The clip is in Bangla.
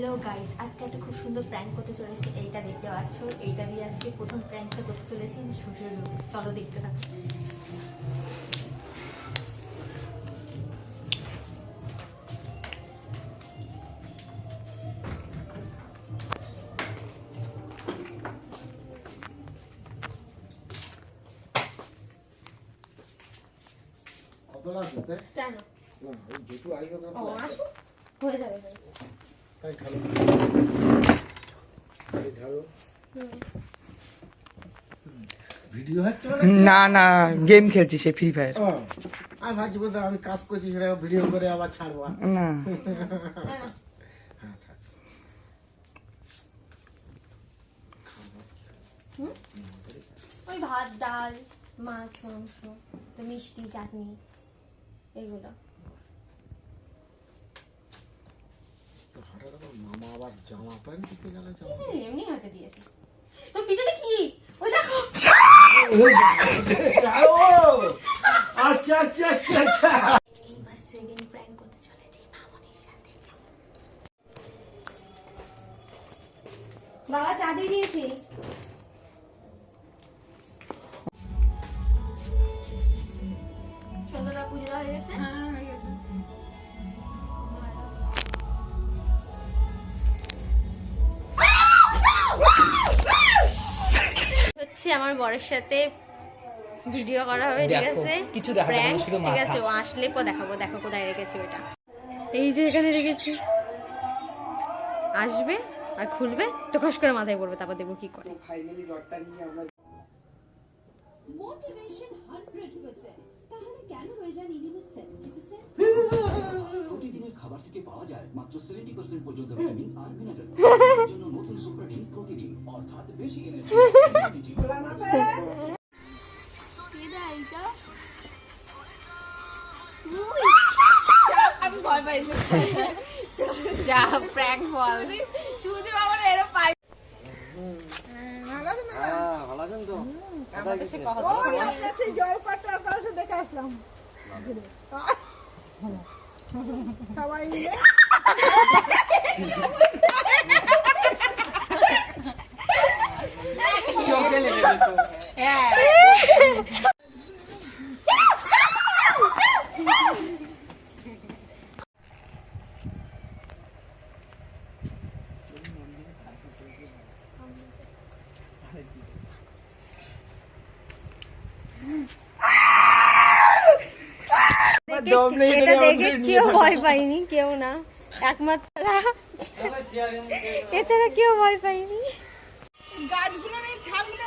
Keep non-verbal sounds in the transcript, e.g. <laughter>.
হ্যালো গাইস আজকে একটা খুব সুন্দর প্র্যাঙ্ক করতে চলেছি। এইটা দেখতে পাচ্ছ এইটা দিয়ে আজকে প্রথম প্র্যাঙ্কটা করতে চলেছি আমি শ্বশুর চলো দেখতে থাকো। কত লাগবে? কেন? ও আসো হয়ে যাবে। মানে না না গেম খেলছি সে ফ্রি ফায়ার আমি ভাবছি বোধহয় আমি কাজ করছি সেটা ভিডিও করে আবার ছাড়বো। না। হ্যাঁ ওই ভাত ডাল মাছ মাংস মিষ্টি চাটনি এইগুলো তো হঠাৎ করে মামা আবার জামা প্যান্ট দিতে গেলে জামা এমনি হাতে দিয়েছি। তো পিছনে কি? ওই দেখো। আচ্ছা আচ্ছা আচ্ছা আচ্ছা। এইবার সেকেন্ড প্র্যাঙ্ক করতে চলেছি মামনির সাথে বাবা চা দিয়ে দিয়েছি। সন্ধ্যাটা পুজো হয়ে গেছে। হচ্ছে আমার বরের সাথে ভিডিও করা হবে ঠিক আছে? কিছু দেখা যাবে না, Prank, শুধু ঠিক আছে ও আসলে পর দেখাবো দেখো কোথায় রেখেছি ওটা। এই যে এখানে রেখেছি। আসবে আর খুলবে টকাস করে মাথায় পড়বে তারপর দেখব কি করে। খাবার থেকে পাওয়া যায় মাত্র সেভেন্টি পার্সেন্ট পর্যন্ত ভিটামিন আর মিনারেল <laughs> যা প্র্যাঙ্ক বল। সেই জলপাটটা আপনার সাথে দেখে আসলাম সবাই এটা দেখে কেউ ভয় পাইনি কেউ না। একমাত্র এছাড়া কেউ ভয় পায়নি। গাছগুলো নেই ছালগুলো